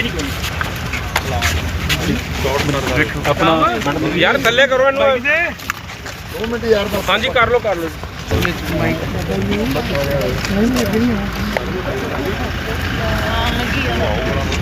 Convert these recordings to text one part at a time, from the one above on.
ਕੋਈ ਨਹੀਂ ਕੋਈ ਨਹੀਂ ਯਾਰ ਥੱਲੇ ਕਰੋ ਇਹਨੂੰ। 2 ਮਿੰਟ ਯਾਰ ਬਸ ਹਾਂਜੀ ਕਰ ਲਓ ਕਰ ਲਓ। ਹਲੋ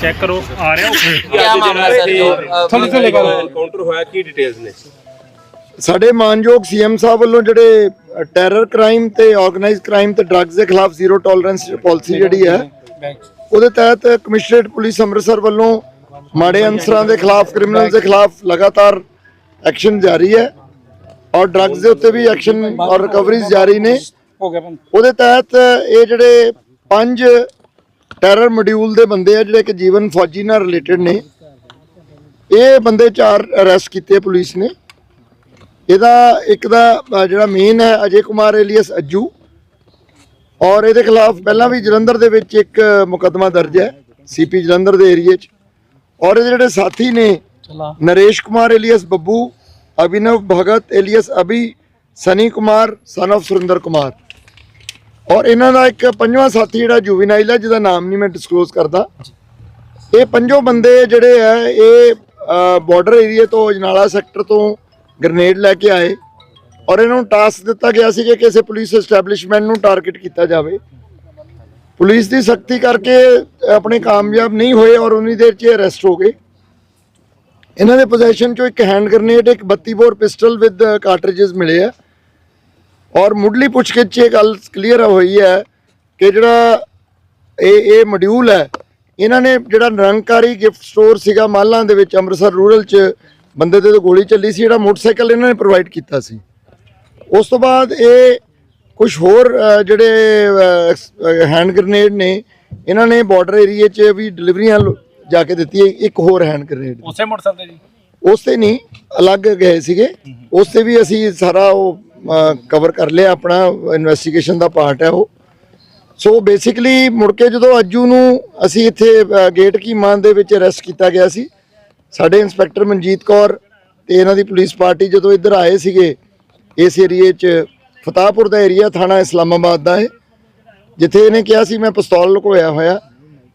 ਚੈੱਕ ਕਰੋ ਆ ਰਿਹਾ ਕੀ ਮਾਮਲਾ ਸਰ ਜੋ? ਥੋੜੀ ਥੋੜੀ ਕਾਊਂਟਰ ਹੋਇਆ ਕੀ ਡਿਟੇਲਸ ਨੇ? ਸਾਡੇ ਮਾਨਯੋਗ ਸੀਐਮ ਸਾਹਿਬ ਵੱਲੋਂ ਜਿਹੜੇ ਟੈਰਰ ਕ੍ਰਾਈਮ ਤੇ ਆਰਗੇਨਾਈਜ਼ਡ ਕ੍ਰਾਈਮ ਤੇ ਡਰੱਗਸ ਦੇ ਖਿਲਾਫ ਜ਼ੀਰੋ ਟੋਲਰੈਂਸ ਪਾਲਿਸੀ ਜਿਹੜੀ ਹੈ ਉਹਦੇ ਤਹਿਤ ਕਮਿਸ਼ਨਰੇਟ ਪੁਲਿਸ ਅੰਮ੍ਰਿਤਸਰ ਵੱਲੋਂ ਮਾੜੇ ਅਨਸਰਾਂ ਦੇ ਖਿਲਾਫ ਕ੍ਰਿਮੀਨਲਸ ਦੇ ਖਿਲਾਫ ਲਗਾਤਾਰ ਐਕਸ਼ਨ ਜਾਰੀ ਹੈ ਔਰ ਡਰੱਗਸ ਦੇ ਉੱਤੇ ਵੀ ਐਕਸ਼ਨ ਔਰ ਰਿਕਵਰੀਜ਼ ਜਾਰੀ ਨੇ। ਉਹਦੇ ਤਹਿਤ ਇਹ ਜਿਹੜੇ ਪੰਜ ਟੈਰਰ ਮੋਡਿਊਲ ਦੇ ਬੰਦੇ ਆ ਜਿਹੜੇ ਕਿ ਜੀਵਨ ਫੌਜੀ ਨਾਲ ਰਿਲੇਟਡ ਨੇ। ਇਹ ਬੰਦੇ ਚਾਰ ਅਰੈਸਟ ਕੀਤੇ ਪੁਲਿਸ ਨੇ। ਇਹਦਾ ਇੱਕ ਦਾ ਜਿਹੜਾ ਮੇਨ ਹੈ ਅਜੇ ਕੁਮਾਰ ਏਲੀਅਸ ਅੱਜੂ। ਔਰ ਇਹਦੇ ਖਿਲਾਫ ਪਹਿਲਾਂ ਵੀ ਜਲੰਧਰ ਦੇ ਵਿੱਚ ਇੱਕ ਮੁਕੱਦਮਾ ਦਰਜ ਹੈ, ਸੀਪੀ ਜਲੰਧਰ ਦੇ ਏਰੀਏ 'ਚ। ਔਰ ਇਹਦੇ ਜਿਹੜੇ ਸਾਥੀ ਨੇ, Naresh Kumar alias Babbu, Abhinav Bhagat alias Abhi, Sunny Kumar son of Surinder Kumar. ਔਰ ਇਹਨਾਂ ਦਾ ਇੱਕ ਪੰਜਵਾਂ ਸਾਥੀ ਜਿਹੜਾ ਜੁਵੀਨਾਈਲ ਹੈ, ਜਿਹਦਾ ਨਾਮ ਨਹੀਂ ਮੈਂ ਡਿਸਕਲੋਜ਼ ਕਰਦਾ। ਇਹ ਪੰਜੋ ਬੰਦੇ ਜਿਹੜੇ ਆ ਇਹ ਬਾਰਡਰ ਏਰੀਆ ਤੋਂ ਅਜਨਾਲਾ ਸੈਕਟਰ ਤੋਂ ਗ੍ਰਨੇਡ ਲੈ ਕੇ ਆਏ। ਔਰ ਇਹਨਾਂ ਨੂੰ ਟਾਸਕ ਦਿੱਤਾ ਗਿਆ ਸੀ ਕਿ ਕਿਸੇ ਪੁਲਿਸ ਐਸਟੈਬਲਿਸ਼ਮੈਂਟ ਨੂੰ ਟਾਰਗੇਟ ਕੀਤਾ ਜਾਵੇ। ਪੁਲਿਸ ਦੀ ਸਖਤੀ ਕਰਕੇ ਆਪਣੇ ਕਾਮਯਾਬ ਨਹੀਂ ਹੋਏ ਔਰ ਉਨੀ ਦੇਰ 'ਚ ਅਰੈਸਟ ਹੋ ਗਏ। ਇਹਨਾਂ ਦੇ ਪੋਜੀਸ਼ਨ 'ਚੋਂ ਇੱਕ ਹੈਂਡ ਗ੍ਰਨੇਡ ਇੱਕ 32 ਬੋਰ ਪਿਸਟਲ ਵਿਦ ਕਾਰਟ੍ਰਿਜਸ ਮਿਲੇ ਆ। ਔਰ ਮੁੱਢਲੀ ਪੁੱਛਗਿੱਛ ਇਹ ਗੱਲ ਕਲੀਅਰ ਹੋਈ ਹੈ ਕਿ ਜਿਹੜਾ ਇਹ ਇਹ ਮੋਡਿਊਲ ਹੈ ਇਹਨਾਂ ਨੇ ਜਿਹੜਾ ਨਿਰੰਕਾਰੀ ਗਿਫਟ ਸਟੋਰ ਸੀਗਾ ਮਾਲਾਂ ਦੇ ਵਿੱਚ ਅੰਮ੍ਰਿਤਸਰ ਰੂਰਲ 'ਚ ਬੰਦੇ ਤੇ ਗੋਲੀ ਚੱਲੀ ਸੀ ਜਿਹੜਾ ਮੋਟਰਸਾਈਕਲ ਇਹਨਾਂ ਨੇ ਪ੍ਰੋਵਾਈਡ ਕੀਤਾ ਸੀ। ਉਸ ਤੋਂ ਬਾਅਦ ਇਹ ਕੁਝ ਹੋਰ ਜਿਹੜੇ ਹੈਂਡ ਗ੍ਰਨੇਡ ਨੇ ਇਹਨਾਂ ਨੇ ਬਾਰਡਰ ਏਰੀਏ 'ਚ ਵੀ ਡਿਲੀਵਰੀਆਂ ਜਾ ਕੇ ਦਿੱਤੀ ਇੱਕ ਹੋਰ ਹੈਂਡ ਗ੍ਰਨੇਡ ਉਸੇ ਮੋਟਰਸਾਈਕਲ ਤੇ ਜੀ? ਉਸ ਤੇ ਨਹੀਂ ਅਲੱਗ ਗਏ ਸੀਗੇ। ਉਸ ਤੇ ਵੀ ਅਸੀਂ ਸਾਰਾ ਉਹ ਕਵਰ ਕਰ ਲਿਆ, ਆਪਣਾ ਇਨਵੈਸਟੀਗੇਸ਼ਨ ਦਾ ਪਾਰਟ ਹੈ ਉਹ। ਸੋ ਬੇਸਿਕਲੀ ਮੁੜ ਕੇ ਜਦੋਂ ਅੱਜੂ ਨੂੰ ਅਸੀਂ ਇੱਥੇ ਗੇਟ ਕੀ ਮਾਨ ਦੇ ਵਿੱਚ ਅਰੈਸਟ ਕੀਤਾ ਗਿਆ ਸੀ, ਸਾਡੇ ਇੰਸਪੈਕਟਰ ਮਨਜੀਤ ਕੌਰ ਤੇ ਇਹਨਾਂ ਦੀ ਪੁਲਿਸ ਪਾਰਟੀ ਜਦੋਂ ਇੱਧਰ ਆਏ ਸੀਗੇ, ਇਸ ਏਰੀਏ 'ਚ, ਫਤਾਹਪੁਰ ਦਾ ਏਰੀਆ ਥਾਣਾ ਇਸਲਾਮਾਬਾਦ ਦਾ ਹੈ, ਜਿੱਥੇ ਇਹਨੇ ਕਿਹਾ ਸੀ, ਮੈਂ ਪਿਸਤੌਲ ਲੁਕੋਇਆ ਹੋਇਆ।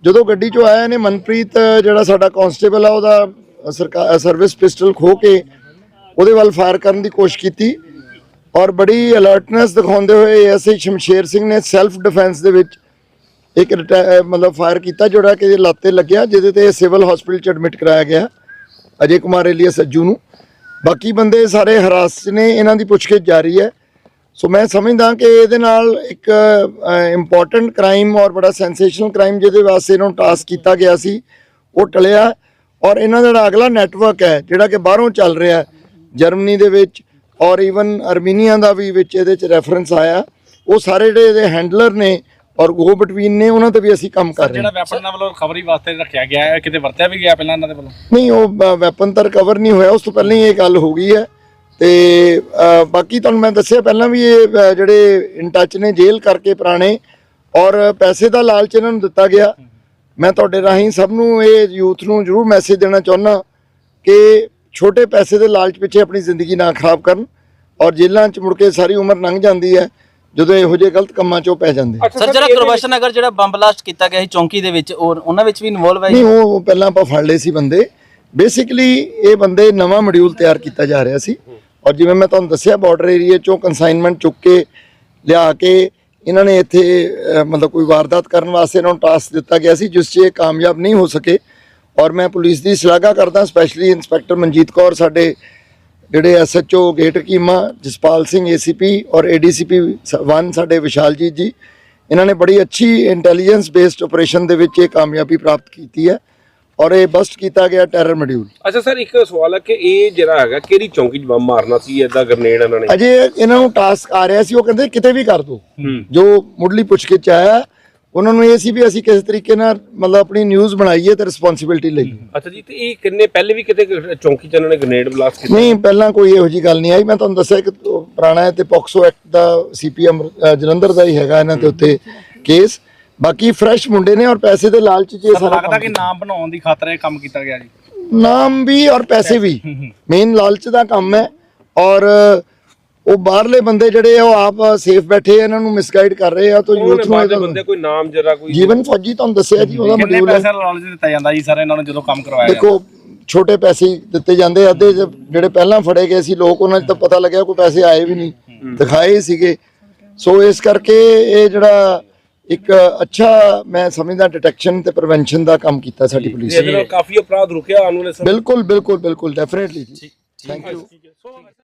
ਜਦੋਂ ਗੱਡੀ 'ਚੋਂ ਆਇਆ ਇਹਨੇ ਮਨਪ੍ਰੀਤ, ਜਿਹੜਾ ਸਾਡਾ ਕਾਂਸਟੇਬਲ ਆ, ਉਹਦਾ ਸਰਕਾਰ ਸਰਵਿਸ ਪਿਸਟਲ ਖੋ ਕੇ ਉਹਦੇ ਵੱਲ ਫਾਇਰ ਕਰਨ ਦੀ ਕੋਸ਼ਿਸ਼ ਕੀਤੀ। ਔਰ ਬੜੀ ਅਲਰਟਨੈਸ ਦਿਖਾਉਂਦੇ ਹੋਏ ਐਸਆਈ ਸ਼ਮਸ਼ੇਰ ਸਿੰਘ ਨੇ ਸੈਲਫ ਡਿਫੈਂਸ ਦੇ ਵਿੱਚ ਇੱਕ ਰਿਟਾ- ਮਤਲਬ ਫਾਇਰ ਕੀਤਾ ਜਿਹੜਾ ਕਿ ਇਹਦੇ ਲੱਤ ਲੱਗਿਆ, ਜਿਹਦੇ ਤੇ ਸਿਵਲ ਹਸਪੀਟਲ ਚ ਐਡਮਿਟ ਕਰਾਇਆ ਗਿਆ, ਅਜੇ ਕੁਮਾਰ ਏਲੀਆ ਸੱਜੂ ਨੂੰ। ਬਾਕੀ ਬੰਦੇ ਸਾਰੇ ਹਰਾਸ 'ਚ ਨੇ, ਇਹਨਾਂ ਦੀ ਪੁੱਛਗਿੱਛ ਜਾਰੀ ਹੈ। ਸੋ ਮੈਂ ਸਮਝਦਾ ਕਿ ਇਹਦੇ ਨਾਲ ਇੱਕ ਇੰਪੋਰਟੈਂਟ ਕ੍ਰਾਈਮ ਔਰ ਬੜਾ ਸੈਂਸੇਸ਼ਨਲ ਕ੍ਰਾਈਮ ਜਿਹਦੇ ਵਾਸਤੇ ਇਹਨਾਂ ਨੂੰ ਟਾਸਕ ਕੀਤਾ ਗਿਆ ਸੀ, ਉਹ ਟਲਿਆ। ਔਰ ਇਹਨਾਂ ਦਾ ਜਿਹੜਾ ਅਗਲਾ ਨੈਟਵਰਕ ਹੈ, ਜਿਹੜਾ ਕਿ ਬਾਹਰੋਂ ਚੱਲ ਰਿਹਾ ਹੈ, ਜਰਮਨੀ ਦੇ ਵਿੱਚ ਔਰ ਇਵਨ ਅਰਮੀਨੀਆ ਦਾ ਵੀ ਵਿੱਚ ਇਹਦੇ ਚ ਰੈਫਰੈਂਸ ਆਇਆ। ਉਹ ਸਾਰੇ ਜਿਹੜੇ ਇਹਦੇ ਹੈਂਡਲਰ ਨੇ ਔਰ ਗੋ ਬਿਟਵੀਨ ਨੇ ਉਹਨਾਂ ਤੇ ਵੀ ਅਸੀਂ ਕੰਮ ਕਰ ਰਹੇ ਜਿਹੜਾ ਹਾਂ। ਵੈਪਨ ਨਾਲ ਵੱਲੋਂ ਖਬਰੀ ਵਾਸਤੇ ਰੱਖਿਆ ਗਿਆ ਹੈ ਕਿਤੇ ਵਰਤਿਆ ਵੀ ਗਿਆ ਪਹਿਲਾਂ ਇਹਨਾਂ ਦੇ ਵੱਲੋਂ? ਨਹੀਂ ਉਹ ਵੈਪਨ ਤਾਂ ਰਿਕਵਰ ਨਹੀਂ ਹੋਇਆ ਉਸ ਤੋਂ ਪਹਿਲਾਂ ਹੀ ਇਹ ਗੱਲ ਹੋ ਗਈ ਹੈ। ਤੇ ਬਾਕੀ ਤੁਹਾਨੂੰ ਮੈਂ ਦੱਸਿਆ ਪਹਿਲਾਂ ਵੀ ਇਹ ਜਿਹੜੇ ਇਨ ਟੱਚ ਨੇ ਜੇਲ੍ਹ ਕਰਕੇ ਪੁਰਾਣੇ ਔਰ ਪੈਸੇ ਦਾ ਲਾਲਚ ਇਹਨਾਂ ਨੂੰ ਦਿੱਤਾ ਗਿਆ। ਮੈਂ ਤੁਹਾਡੇ ਰਾਹੀਂ ਸਭ ਨੂੰ ਇਹ ਯੂਥ ਨੂੰ ਜ਼ਰੂਰ ਮੈਸੇਜ ਦੇਣਾ ਚਾਹੁੰਦਾ ਕਿ ਛੋਟੇ ਪੈਸੇ ਦੇ ਲਾਲਚ ਪਿੱਛੇ ਆਪਣੀ ਜ਼ਿੰਦਗੀ ਨਾ ਖਰਾਬ ਕਰਨ ਔਰ ਜੇਲ੍ਹਾਂ 'ਚ ਮੁੜ ਕੇ ਸਾਰੀ ਉਮਰ ਲੰਘ ਜਾਂਦੀ ਹੈ ਜਦੋਂ ਇਹੋ ਜਿਹੇ ਗਲਤ ਕੰਮਾਂ 'ਚੋਂ ਪੈ ਜਾਂਦੇ ਸਰ ਜਿਹੜਾ ਗੁਰਬਖਸ਼ ਨਗਰ ਜਿਹੜਾ ਬੰਬ ਬਲਾਸਟ ਕੀਤਾ ਗਿਆ ਸੀ ਚੌਂਕੀ ਦੇ ਵਿੱਚ ਔਰ ਉਹਨਾਂ ਵਿੱਚ ਵੀ ਇਨਵੋਲਵ ਹੈ? ਨਹੀਂ ਉਹ ਪਹਿਲਾਂ ਆਪਾਂ ਫੜ ਲਏ ਸੀ ਬੰਦੇ। ਬੇਸਿਕਲੀ ਇਹ ਬੰਦੇ ਨਵਾਂ ਮੋਡਿਊਲ ਤਿਆਰ ਕੀਤਾ ਜਾ ਰਿਹਾ ਸੀ। ਔਰ ਜਿਵੇਂ ਮੈਂ ਤੁਹਾਨੂੰ ਦੱਸਿਆ ਬਾਰਡਰ ਏਰੀਆ ਚੋਂ ਕਨਸਾਈਨਮੈਂਟ ਚੁੱਕ ਕੇ ਲਿਆ ਕੇ ਇਹਨਾਂ ਨੇ ਇੱਥੇ ਮਤਲਬ ਕੋਈ ਵਾਰਦਾਤ ਕਰਨ ਵਾਸਤੇ ਇਹਨਾਂ ਨੂੰ ਟਾਸਕ ਦਿੱਤਾ ਗਿਆ ਸੀ ਜਿਸ 'ਚ ਇਹ ਕਾਮਯਾਬ ਨਹੀਂ ਹੋ ਸਕੇ। ਔਰ ਮੈਂ ਪੁਲਿਸ ਦੀ ਸ਼ਲਾਘਾ ਕਰਦਾ ਸਪੈਸ਼ਲੀ ਇੰਸਪੈਕਟਰ ਮਨਜੀਤ ਕੌਰ ਸਾਡੇ ਜਿਹੜੇ ਐਸਐਚਓ ਗੇਟ ਕੀਮਾ ਜਸਪਾਲ ਸਿੰਘ ਏਸੀਪੀ ਔਰ ਏਡੀਸੀਪੀ 1 ਸਾਡੇ ਵਿਸ਼ਾਲਜੀਤ ਜੀ ਇਹਨਾਂ ਨੇ ਬੜੀ ਅੱਛੀ ਇੰਟੈਲੀਜੈਂਸ ਬੇਸਡ ਆਪਰੇਸ਼ਨ ਦੇ ਵਿੱਚ ਇਹ ਕਾਮਯਾਬੀ ਪ੍ਰਾਪਤ ਕੀਤੀ ਹੈ ਔਰ ਇਹ ਬਸਟ ਕੀਤਾ ਗਿਆ ਟੈਰਰ ਮੋਡਿਊਲ ਅੱਛਾ ਸਰ ਇੱਕ ਸਵਾਲ ਹੈ ਕਿ ਇਹ ਜਿਹੜਾ ਹੈਗਾ ਕਿਹੜੀ ਚੌਂਕੀ 'ਚ ਬੰਬ ਮਾਰਨਾ ਸੀ? ਐਦਾਂ ਗ੍ਰਨੇਡ ਇਹਨਾਂ ਨੇ ਅਜੇ ਇਹਨਾਂ ਨੂੰ ਟਾਸਕ ਆ ਰਿਹਾ ਸੀ ਉਹ ਕਹਿੰਦੇ ਕਿਤੇ ਵੀ ਕਰ ਦੋ। ਜੋ ਮੁੱਢਲੀ ਪੁੱਛਗਿੱਛ ਆਇਆ ਉਹਨਾਂ ਨੂੰ ਇਹ ਸੀ ਵੀ ਅਸੀਂ ਕਿਸ ਤਰੀਕੇ ਨਾਲ ਮਤਲਬ ਆਪਣੀ ਨਿਊਜ਼ ਬਣਾਈਏ ਤੇ ਰਿਸਪੌਂਸਿਬਿਲਟੀ ਲਈ। ਅੱਛਾ ਜੀ ਤੇ ਇਹ ਕਿੰਨੇ ਪਹਿਲੇ ਵੀ ਕਿਤੇ ਚੌਂਕੀ ਚ ਇਹਨਾਂ ਨੇ ਗ੍ਰੇਨੇਡ ਬਲਾਸਟ ਕੀਤਾ? ਨਹੀਂ ਪਹਿਲਾਂ ਕੋਈ ਇਹੋ ਜੀ ਗੱਲ ਨਹੀਂ ਆਈ। ਮੈਂ ਤੁਹਾਨੂੰ ਦੱਸਿਆ ਕਿ ਪੁਰਾਣਾ ਹੈ ਤੇ ਪੌਕਸੋ ਐਕਟ ਦਾ ਸੀਪੀਐਮ ਜਲੰਧਰ ਦਾ ਹੀ ਹੈਗਾ ਇਹਨਾਂ ਦੇ ਉੱਤੇ ਕੇਸ ਬਾਕੀ ਫਰੈਸ਼ ਮੁੰਡੇ ਨੇ ਔਰ ਪੈਸੇ ਦੇ ਲਾਲਚ 'ਚ ਇਹ ਸਰ ਲੱਗਦਾ ਕਿ ਨਾਮ ਬਣਾਉਣ ਦੀ ਖਾਤਰ ਇਹ ਕੰਮ ਕੀਤਾ ਗਿਆ ਜੀ। ਨਾਮ ਵੀ ਔਰ ਪੈਸੇ ਵੀ। ਮੇਨ ਲਾਲਚ ਦਾ ਕੰਮ ਹੈ ਔਰ ਉਹ ਬਾਹਰਲੇ ਬੰਦੇ ਜਿਹੜੇ ਆ ਉਹ ਆਪ ਸੇਫ ਬੈਠੇ ਆ ਇਹਨਾਂ ਨੂੰ ਮਿਸਗਾਈਡ ਕਰ ਰਹੇ ਆ ਤਾਂ ਯੂਥ ਨੇ ਇਹਦਾ- ਬੰਦੇ ਕੋਈ ਨਾਮ ਜਰਾ ਕੋਈ ਜੀਵਨ ਫੌਜੀ ਤੁਹਾਨੂੰ ਦੱਸਿਆ ਜੀ ਉਹਦਾ ਕਿੰਨੇ ਮੋਡਿਊਲ ਹੈ ਪੈਸੇ ਲਾਲਚ ਦਿੱਤਾ ਜਾਂਦਾ ਜੀ ਸਰ ਇਹਨਾਂ ਨੂੰ ਜਦੋਂ ਕੰਮ ਕਰਵਾਇਆ ਜਾਂਦਾ ਦੇਖੋ ਛੋਟੇ ਪੈਸੇ ਹੀ ਦਿੱਤੇ ਜਾਂਦੇ ਆ, ਜ- ਜਿਹੜੇ ਪਹਿਲਾਂ ਫੜੇ ਗਏ ਸੀ ਲੋਕ ਉਹਨਾਂ 'ਚ ਤਾਂ ਪਤਾ ਲੱਗਿਆ ਕੋਈ ਪੈਸੇ ਆਏ ਵੀ ਨਹੀਂ ਦਿਖਾਏ ਹੀ ਸੀਗੇ। ਸੋ ਇਸ ਕਰਕੇ ਇਹ ਜਿਹੜਾ ਇੱਕ ਅੱਛਾ ਮੈਂ ਸਮਝਦਾ ਡਿਟੈਕਸ਼ਨ ਤੇ ਪ੍ਰੀਵੈਂਸ਼ਨ ਦਾ ਕੰਮ ਕੀਤਾ ਸਾਡੀ ਪੁਲਿਸ ਨੇ। ਨਾਲ ਕਾਫੀ ਅਪਰਾਧ ਰੁਕਿਆ ਆਉਣ ਵਾਲੇ ਸਮੇਂ ਬਿਲਕੁਲ ਬਿਲਕੁਲ ਬਿਲਕੁਲ ਡੈਫੀਨਿਟਲੀ ਜੀ। Thank you